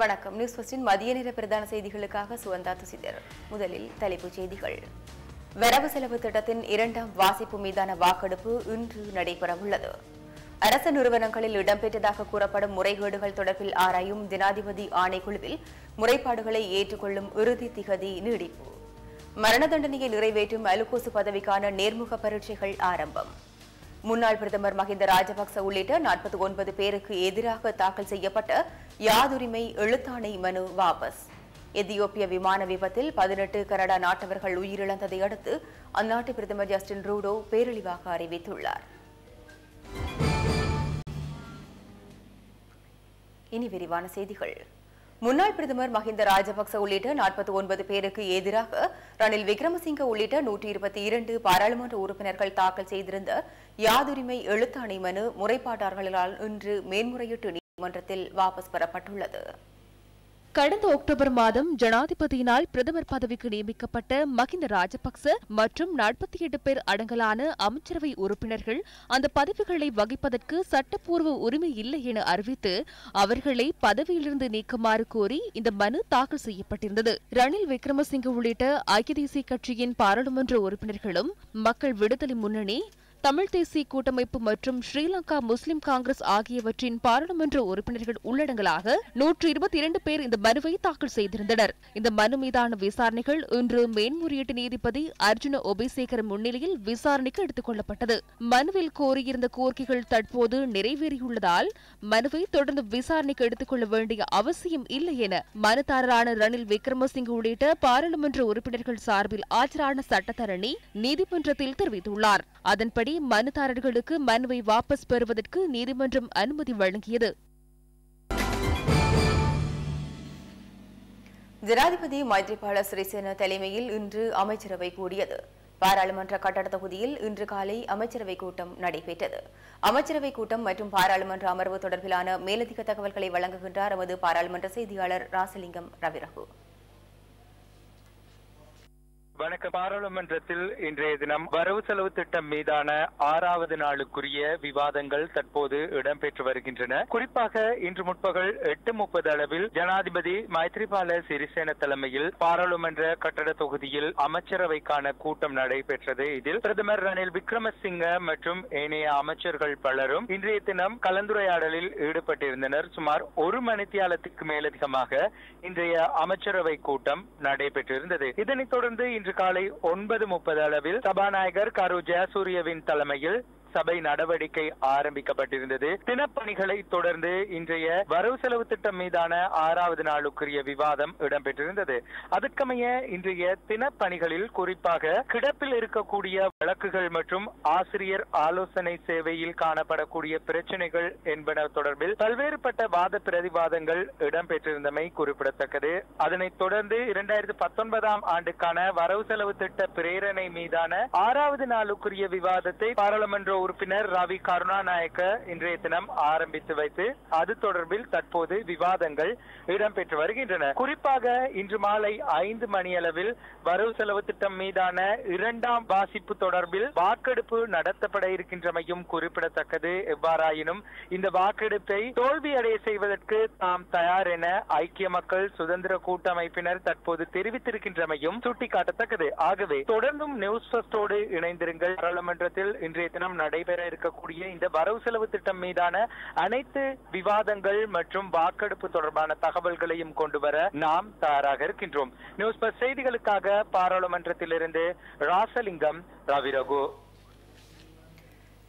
வணக்கம். நியூஸ் ஃபர்ஸ்டின் மதிய நேர பிரதான செய்திகளுக்காக சுவந்தா துசிதர். முதலில் தலைப்புச் செய்திகள். வரவு செலவு திட்டத்தின் இரண்டாம் வாசிப்பு மீதான வாக்கெடுப்பு இன்று நடைபெறவுள்ளது. அரசு நிறுவனங்களில் இடம்பெற்றதாக கூறப்படும் முறைகேடுகள் தொடர்பில் ஆராயும் ஜனாதிபதி ஆணைக்குழுவில் முறைப்பாடுகளை ஏற்றுக்கொள்ளும் இறுதி திகதி நீடிப்பு. மரண தண்டனையை நிறைவேற்றும் அலுகோசு பதவிக்கான நேர்முக பரீட்சைகள் ஆரம்பம். முன்னாள் பிரதமர் மஹிந்த ராஜபக்ச உள்ளிட்ட நாற்பத்தி ஒன்பது பேருக்கு எதிராக தாக்கல் செய்யப்பட்ட யாதுரிமை எழுத்தாணை மனு வாபஸ். எத்தியோப்பிய விமான விபத்தில் பதினெட்டு கனடா நாட்டவர்கள் உயிரிழந்ததை அடுத்து அந்நாட்டு பிரதமர் ஜஸ்டின் ரூடோ பேரழிவாக அறிவித்துள்ளார். இனி விரிவான செய்திகள். முன்னாள் பிரதமர் மஹிந்த ராஜபக்ச உள்ளிட்ட நாற்பத்தி ஒன்பது பேருக்கு எதிராக ரணில் விக்ரமசிங்க உள்ளிட்ட நூற்றி இருபத்தி இரண்டு பாராளுமன்ற உறுப்பினர்கள் தாக்கல் செய்திருந்த யாதுரிமை எழுத்தாணை மனு முறைப்பாட்டாளர்களால் இன்று மேன்முறையீட்டு நீதிமன்றத்தில் வாபஸ் பெறப்பட்டுள்ளது. கடந்த அக்டோபர் மாதம் ஜனாதிபதியினால் பிரதமர் பதவிக்கு நியமிக்கப்பட்ட மகிந்த ராஜபக்ச மற்றும் நாற்பத்தி எட்டு பேர் அடங்கலான அமைச்சரவை உறுப்பினர்கள் அந்த பதவிகளை வகிப்பதற்கு சட்டப்பூர்வ உரிமை இல்லை என அறிவித்து அவர்களை பதவியிலிருந்து நீக்குமாறு கோரி இந்த மனு தாக்கல் செய்யப்பட்டிருந்தது. ரணில் விக்ரமசிங்க உள்ளிட்ட ஐக்கிய தேசிய கட்சியின் பாராளுமன்ற உறுப்பினர்களும் மக்கள் விடுதலை முன்னணி தமிழ் தேசிய கூட்டமைப்பு மற்றும் ஸ்ரீலங்கா முஸ்லிம் காங்கிரஸ் ஆகியவற்றின் பாராளுமன்ற உறுப்பினர்கள் உள்ளடங்கலாக நூற்று இருபத்தி இரண்டு பேர் இந்த மனுவை தாக்கல் செய்திருந்தனர். இந்த மனு மீதான விசாரணைகள் இன்று மேன்முறையீட்டு நீதிபதி அர்ஜுன ஒபிசேகர் முன்னிலையில் விசாரணைக்கு எடுத்துக் கொள்ளப்பட்டது. மனுவில் கோரியிருந்த கோரிக்கைகள் தற்போது நிறைவேறியுள்ளதால் மனுவை தொடர்ந்து விசாரணைக்கு எடுத்துக் கொள்ள வேண்டிய அவசியம் இல்லை என மனுதாரரான ரணில் விக்ரமசிங்க உள்ளிட்ட பாராளுமன்ற உறுப்பினர்கள் சார்பில் ஆஜரான சட்டத்தரணி நீதிமன்றத்தில் தெரிவித்துள்ளார். அதன்படி மனுதாரர்களுக்கு மனுவை வாபஸ் பெறுவதற்கு நீதிமன்றம் அனுமதி வழங்கியது. ஜனாதிபதி மைத்ரிபால சிறிசேன தலைமையில் இன்று அமைச்சரவை கூடியது. பாராளுமன்ற கட்டட தொகுதியில் இன்று காலை அமைச்சரவை கூட்டம் நடைபெற்றது. அமைச்சரவை கூட்டம் மற்றும் பாராளுமன்ற அமர்வு தொடர்பிலான மேலதிக தகவல்களை வழங்குகின்றார் எமது பாராளுமன்ற செய்தியாளர் ராசலிங்கம் ரவிரகு. வணக்கம். பாராளுமன்றத்தில் இன்றைய தினம் வரவு செலவு திட்டம் மீதான ஆறாவது நாளுக்குரிய விவாதங்கள் தற்போது இடம்பெற்று வருகின்றன. குறிப்பாக இன்று முற்பகல் எட்டு முப்பது அளவில் ஜனாதிபதி மைத்ரிபால சிறிசேன தலைமையில் பாராளுமன்ற கட்டட தொகுதியில் அமைச்சரவைக்கான கூட்டம் நடைபெற்றது. இதில் பிரதமர் ரணில் விக்ரமசிங்க மற்றும் ஏனைய அமைச்சர்கள் பலரும் இன்றைய தினம் கலந்துரையாடலில் ஈடுபட்டிருந்தனர். சுமார் ஒரு மணித்தியாலத்துக்கு மேலதிகமாக இன்றைய அமைச்சரவை கூட்டம் நடைபெற்றிருந்தது. இதனைத் தொடர்ந்து இன்று காலை ஒன்பது முப்பது அளவில் சபாநாயகர் கரு ஜெயசூரியவின் தலைமையில் சபை நடவடிக்கை ஆரம்பிக்கப்பட்டிருந்தது. தினப்பணிகளை தொடர்ந்து இன்றைய வரவு செலவு திட்டம் மீதான ஆறாவது நாளுக்குரிய விவாதம் இடம்பெற்றிருந்தது. அதற்கமைய இன்றைய தினப்பணிகளில் குறிப்பாக கிடப்பில் இருக்கக்கூடிய வழக்குகள் மற்றும் ஆசிரியர் ஆலோசனை சேவையில் காணப்படக்கூடிய பிரச்சனைகள் என்பன தொடர்பில் பல்வேறுபட்ட வாத பிரதிவாதங்கள் இடம்பெற்றிருந்தமை குறிப்பிடத்தக்கது. அதனைத் தொடர்ந்து இரண்டாயிரத்தி பத்தொன்பதாம் ஆண்டுக்கான வரவு செலவு திட்ட பிரேரணை மீதான ஆறாவது நாளுக்குரிய விவாதத்தை பாராளுமன்ற உறுப்பினர் ரவி கருணாநாயக்க இன்றைய தினம் ஆரம்பித்து வைத்து அது தொடர்பில் தற்போது விவாதங்கள் இடம்பெற்று வருகின்றன. குறிப்பாக இன்று மாலை ஐந்து மணியளவில் வரவு செலவு திட்டம் மீதான இரண்டாம் வாசிப்பு தொடர்பில் வாக்கெடுப்பு நடத்தப்பட இருக்கின்றமையும் குறிப்பிடத்தக்கது. எவ்வாறாயினும் இந்த வாக்கெடுப்பை தோல்வியடைய செய்வதற்கு தாம் தயார் என ஐக்கிய மக்கள் சுதந்திர கூட்டமைப்பினர் தற்போது தெரிவித்திருக்கின்றமையும் சுட்டிக்காட்டத்தக்கது. ஆகவே தொடர்ந்தும் நியூஸ் ஃபர்ஸ்டோடு இணைந்திருங்கள். பாராளுமன்றத்தில் இன்றைய தினம் நடைபெற இருக்கக்கூடிய இந்த வரவு செலவு திட்டம் மீதான அனைத்து விவாதங்கள் மற்றும் வாக்கெடுப்பு தொடர்பான தகவல்களையும் கொண்டு வர நாம் தயாராக இருக்கின்றோம். நியூஸ் பஸ் செய்திகளுக்காக பாராளுமன்றத்திலிருந்து ராசலிங்கம் ரவிரகு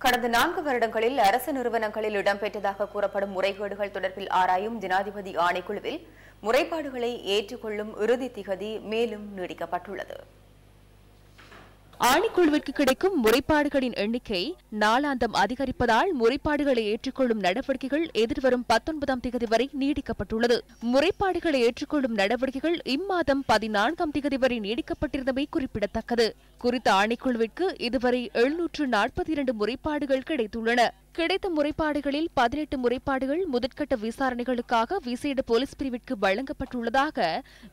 கடந்த நான்கு வருடங்களில் அரசு நிறுவனங்களில் இடம்பெற்றதாக கூறப்படும் முறைகேடுகள் தொடர்பில் ஆராயும் ஜனாதிபதி ஆணைக்குழுவில் முறைப்பாடுகளை ஏற்றுக்கொள்ளும் இறுதி திகதி மேலும் நீடிக்கப்பட்டுள்ளது. ஆணைக்குழுவிற்கு கிடைக்கும் முறைப்பாடுகளின் எண்ணிக்கை நாளாந்தம் அதிகரிப்பதால் முறைப்பாடுகளை ஏற்றுக்கொள்ளும் நடவடிக்கைகள் எதிர்வரும் பத்தொன்பதாம் தேதி வரை நீடிக்கப்பட்டுள்ளது. முறைப்பாடுகளை ஏற்றுக்கொள்ளும் நடவடிக்கைகள் இம்மாதம் பதினான்காம் தேதி வரை நீடிக்கப்பட்டிருந்தமை குறிப்பிடத்தக்கது. குறித்த ஆணைக்குழுவிற்கு இதுவரை எழுநூற்று நாற்பத்தி இரண்டு முறைப்பாடுகள் கிடைத்துள்ளன. கிடைத்த முறைப்பாடுகளில் பதினெட்டு முறைப்பாடுகள் முதற்கட்ட விசாரணைகளுக்காக விசேட போலீஸ் பிரிவிற்கு வழங்கப்பட்டுள்ளதாக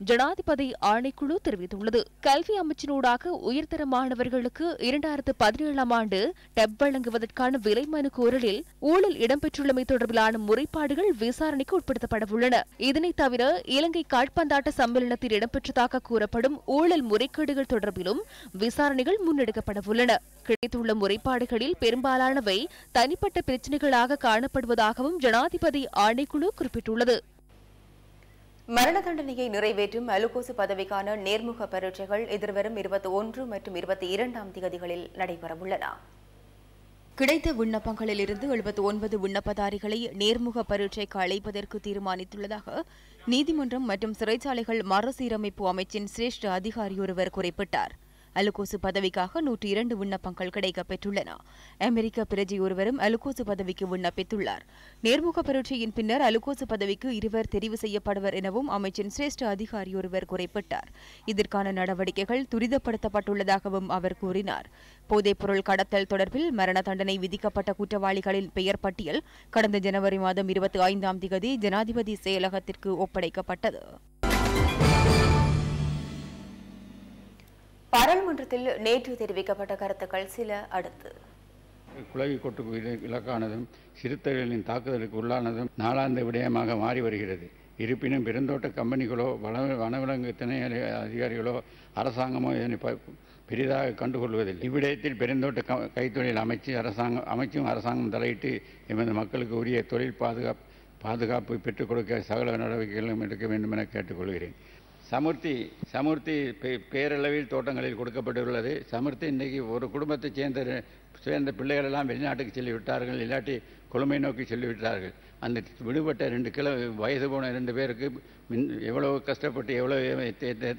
ஜனாதிபதி ஆணைக்குழு தெரிவித்துள்ளது. கல்வி அமைச்சினூடாக உயர்தர மாணவர்களுக்கு இரண்டாயிரத்து பதினேழாம் ஆண்டு டெப் வழங்குவதற்கான விலை மனு கோரலில் ஊழல் இடம்பெற்றுள்ளமை தொடர்பிலான முறைப்பாடுகள் விசாரணைக்கு உட்படுத்தப்பட உள்ளன. இதனை தவிர இலங்கை காட்பந்தாட்ட சம்மேளனத்தில் இடம்பெற்றதாக கூறப்படும் ஊழல் முறைகேடுகள் தொடர்பிலும் விசாரணைகள் முன்னெடுக்கப்பட உள்ளன. கிடைத்துள்ள முறைப்பாடுகளில் பெரும்பாலானவை தனிப்பட்ட பிரச்சினைகளாக காணப்படுவதாகவும் ஜனாதிபதி ஆணைக்குழு குறிப்பிட்டுள்ளது. மரண தண்டனையை நிறைவேற்றும் அலுகோசு பதவிக்கான நேர்முக பரீட்சைகள் எதிர்வரும் இருபத்தி ஒன்று மற்றும் இருபத்தி இரண்டாம் திகதிகளில் நடைபெறவுள்ளன. கிடைத்த விண்ணப்பங்களில் இருந்து எழுபத்தி ஒன்பது விண்ணப்பதாரிகளை நேர்முக பரீட்சைக்கு அழைப்பதற்கு தீர்மானித்துள்ளதாக நீதிமன்றம் மற்றும் சிறைச்சாலைகள் மறுசீரமைப்பு அமைச்சின் சிரேஷ்ட அதிகாரி ஒருவர் குறிப்பிட்டார். அலுகோசு பதவிக்காக நூற்றி இரண்டு விண்ணப்பங்கள் கிடைக்கப்பெற்றுள்ளன. அமெரிக்க பிரஜை ஒருவரும் அலுகோசு பதவிக்கு விண்ணப்பித்துள்ளார். நேர்முக பரீட்சையின் பின்னர் அலுகோசு பதவிக்கு இருவர் தெரிவு செய்யப்படுவர் எனவும் அமைச்சின் சிரேஷ்ட அதிகாரி ஒருவர் குறிப்பிட்டார். இதற்கான நடவடிக்கைகள் துரிதப்படுத்தப்பட்டுள்ளதாகவும் அவர் கூறினார். போதைப்பொருள் கடத்தல் தொடர்பில் மரண தண்டனை விதிக்கப்பட்ட குற்றவாளிகளின் பெயர் பட்டியல் கடந்த ஜனவரி மாதம் இருபத்தி ஐந்தாம் தேதி ஜனாதிபதி செயலகத்திற்கு ஒப்படைக்கப்பட்டது. பாராளுமன்றத்தில் நேற்று தெரிவிக்கப்பட்ட கருத்துக்கள் சில அடுத்து. குலவி கொட்டுக்கு இலக்கானதும் சிறுத்தைகளின் தாக்குதலுக்கு உள்ளானதும் நாளாந்த விடயமாக மாறி வருகிறது. இருப்பினும் பெருந்தோட்ட கம்பெனிகளோ வன வனவிலங்கு திணை அதிகாரிகளோ அரசாங்கமோ இதனை ப- பெரிதாக கண்டுகொள்வதில்லை. இவ்விடயத்தில் பெருந்தோட்ட க- கைத்தொழில் அமைச்சு அரசாங்கம் அமைச்சும் அரசாங்கம் தலையிட்டு எமது மக்களுக்கு உரிய தொழில் பாதுகாப்பு பாதுகாப்பு பெற்றுக் கொடுக்க சகல நடவடிக்கைகளும் எடுக்க வேண்டும் என கேட்டுக்கொள்கிறேன். சமுர்த்தி சமுர்த்தி பே- பேரளவில் தோட்டங்களில் கொடுக்கப்பட்டுள்ளது. சமுர்த்தி இன்றைக்கி ஒரு குடும்பத்தைச் சேர்ந்த சேர்ந்த பிள்ளைகளெல்லாம் வெளிநாட்டுக்கு செல்லிவிட்டார்கள். இல்லாட்டி கொழுமை நோக்கி செல்லிவிட்டார்கள். அந்த விடுபட்ட ரெண்டு கிலோ வயது போன ரெண்டு பேருக்கு மின் எவ்வளவு கஷ்டப்பட்டு எவ்வளவு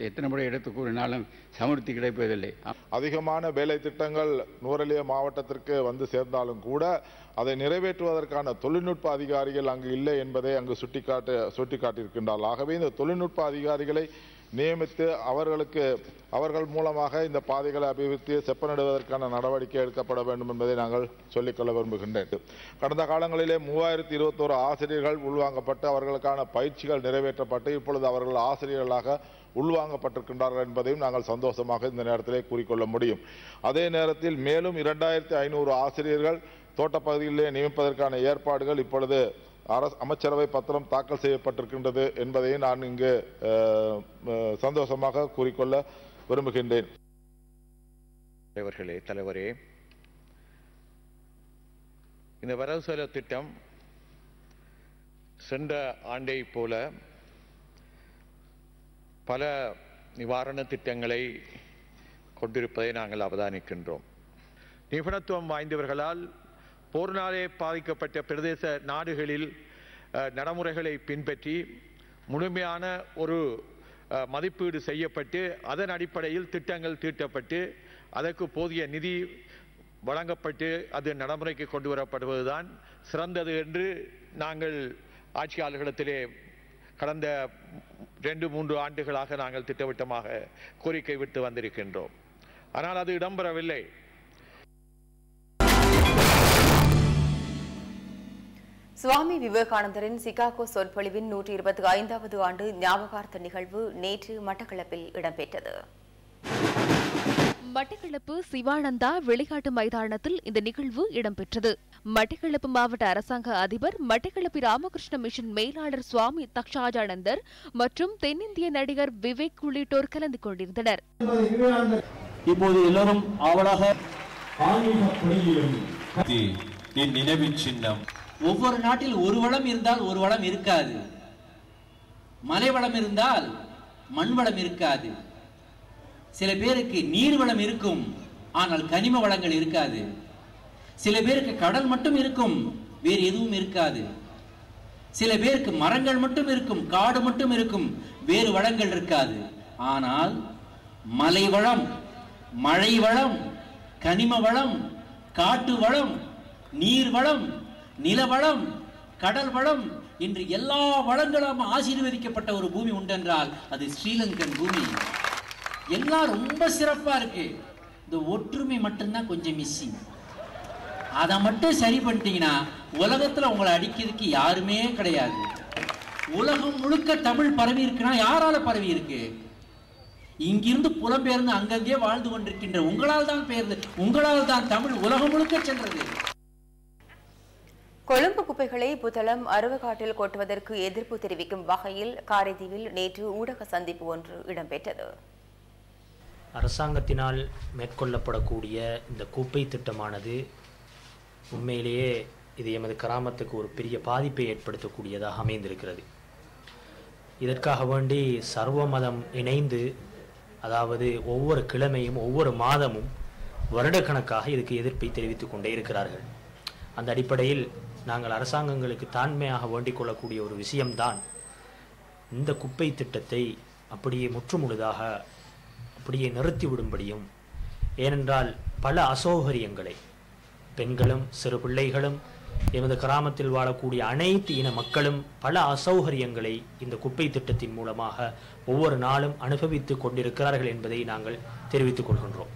எத்தனை முறை எடுத்து கூறினாலும் சமர்த்தி கிடைப்பதில்லை. அதிகமான வேலை திட்டங்கள் நூரலிய மாவட்டத்திற்கு வந்து சேர்ந்தாலும் கூட அதை நிறைவேற்றுவதற்கான தொழில்நுட்ப அதிகாரிகள் அங்கு இல்லை என்பதை அங்கு சுட்டிக்காட்டு சுட்டிக்காட்டியிருக்கின்றார்கள். ஆகவே இந்த தொழில்நுட்ப அதிகாரிகளை நியமித்து அவர்களுக்கு அவர்கள் மூலமாக இந்த பாதைகளை அபிவிருத்தி செப்பனிடுவதற்கான நடவடிக்கை எடுக்கப்பட வேண்டும் என்பதை நாங்கள் சொல்லிக்கொள்ள விரும்புகின்றேன். கடந்த காலங்களிலே மூவாயிரத்தி இருபத்தோரு ஆசிரியர்கள் உள்வாங்கப்பட்டு அவர்களுக்கான பயிற்சிகள் நிறைவேற்றப்பட்டு இப்பொழுது அவர்கள் ஆசிரியர்களாக உள்வாங்கப்பட்டிருக்கின்றார்கள் என்பதையும் நாங்கள் சந்தோஷமாக இந்த நேரத்திலே கூறிக்கொள்ள முடியும். அதே நேரத்தில் மேலும் இரண்டாயிரத்தி ஐநூறு ஆசிரியர்கள் தோட்டப்பகுதியிலே நியமிப்பதற்கான ஏற்பாடுகள் இப்பொழுது அரசு அமைச்சரவை பத்திரம் தாக்கல் செய்யப்பட்டிருக்கின்றது என்பதையும் நான் இங்கு சந்தோஷமாக கூறிக்கொள்ள விரும்புகின்றேன். தலைவர்களே தலைவரே இந்த வரவு செலவு திட்டம் சென்ற ஆண்டை போல பல நிவாரண திட்டங்களை கொண்டிருப்பதை நாங்கள் அவதானிக்கின்றோம். நிபுணத்துவம் வாய்ந்தவர்களால் போர்னாலே பாதிக்கப்பட்ட பிரதேச நாடுகளில் நடைமுறைகளை பின்பற்றி முழுமையான ஒரு மதிப்பீடு செய்யப்பட்டு அதன் அடிப்படையில் திட்டங்கள் தீட்டப்பட்டு அதற்கு போதிய நிதி வழங்கப்பட்டு அது நடைமுறைக்கு கொண்டு வரப்படுவதுதான் சிறந்தது என்று நாங்கள் ஆட்சியாளர்களிடத்திலே கடந்த ரெண்டு மூன்று ஆண்டுகளாக நாங்கள் திட்டவட்டமாக கோரிக்கை விட்டு வந்திருக்கின்றோம். ஆனால் அது இடம்பெறவில்லை. சுவாமி விவேகானந்தரின் சிகாகோ சொற்பொழிவின் நூற்றி இருபத்தி ஐந்தாவது ஆண்டு ஞாபகார்த்த நிகழ்வு நேற்று மட்டக்களப்பில் இடம்பெற்றது. மட்டக்களப்பு சிவானந்தா விளையாட்டு மைதானத்தில் இந்த நிகழ்வு இடம்பெற்றது. மட்டக்களப்பு மாவட்ட அரசாங்க அதிபர் மட்டக்களப்பு ராமகிருஷ்ண மிஷன் மேலாளர் சுவாமி தக்ஷாஜானந்தர் மற்றும் தென்னிந்திய நடிகர் விவேக் உள்ளிட்டோர் கலந்து கொண்டிருந்தனர். இப்போது எல்லோரும் ஆவலாக என் நினைவின் சின்னம். ஒவ்வொரு நாட்டில் ஒரு வளம் இருந்தால் ஒரு வளம் இருக்காது. மலை வளம் இருந்தால் மண் வளம் இருக்காது. சில பேருக்கு நீர் வளம் இருக்கும் ஆனால் கனிம வளங்கள் இருக்காது. சில பேருக்கு கடல் மட்டும் இருக்கும் வேறு எதுவும் இருக்காது. சில பேருக்கு மரங்கள் மட்டும் இருக்கும் காடு மட்டும் இருக்கும் வேறு வளங்கள் இருக்காது. ஆனால் மலை வளம் மழை வளம் கனிம வளம் காட்டு வளம் நீர் வளம் நிலவளம் கடல் வளம் என்று எல்லா வளங்களும் ஆசீர்வதிக்கப்பட்ட ஒரு பூமி உண்டென்றால் அது ஸ்ரீலங்கன் பூமி. எல்லாம் ரொம்ப சிறப்பா இருக்கு. இந்த ஒற்றுமை மட்டும்தான் கொஞ்சம் மிஸ்ஸிங் அதை மட்டும் சரி பண்ணிட்டீங்கன்னா உலகத்துல உங்களை அடிக்கிறதுக்கு யாருமே கிடையாது. உலகம் முழுக்க தமிழ் பரவி இருக்குன்னா யாரால பரவி இருக்கு? இங்கிருந்து புலம்பெயர்ந்து அங்கங்கே வாழ்ந்து கொண்டிருக்கின்ற உங்களால் தான் பெயர்ந்து உங்களால் தான் தமிழ் உலகம் முழுக்க சென்றது. கொழும்பு குப்பைகளை புத்தளம் அருவகாட்டில் கொட்டுவதற்கு எதிர்ப்பு தெரிவிக்கும் வகையில் காரைதீவில் நேற்று ஊடக சந்திப்பு ஒன்று இடம்பெற்றது. அரசாங்கத்தினால் மேற்கொள்ளப்படக்கூடிய இந்த குப்பை திட்டமானது உண்மையிலேயே இது எமது கிராமத்துக்கு ஒரு பெரிய பாதிப்பை ஏற்படுத்தக்கூடியதாக அமைந்திருக்கிறது. இதற்காக வேண்டி சர்வ மதம் இணைந்து அதாவது ஒவ்வொரு கிழமையும் ஒவ்வொரு மாதமும் வருடக்கணக்காக இதுக்கு எதிர்ப்பை தெரிவித்துக் கொண்டே இருக்கிறார்கள். அந்த அடிப்படையில் நாங்கள் அரசாங்கங்களுக்கு தாண்மையாக வேண்டிக் கொள்ளக்கூடிய ஒரு விஷயம்தான் இந்த குப்பை திட்டத்தை அப்படியே முற்றுமுழுதாக அப்படியே நிறுத்திவிடும்படியும் ஏனென்றால் பல அசௌகரியங்களை பெண்களும் சிறு பிள்ளைகளும் எமது கிராமத்தில் வாழக்கூடிய அனைத்து இன மக்களும் பல அசௌகரியங்களை இந்த குப்பை திட்டத்தின் மூலமாக ஒவ்வொரு நாளும் அனுபவித்துக் கொண்டிருக்கிறார்கள் என்பதை நாங்கள் தெரிவித்துக் கொள்கின்றோம்.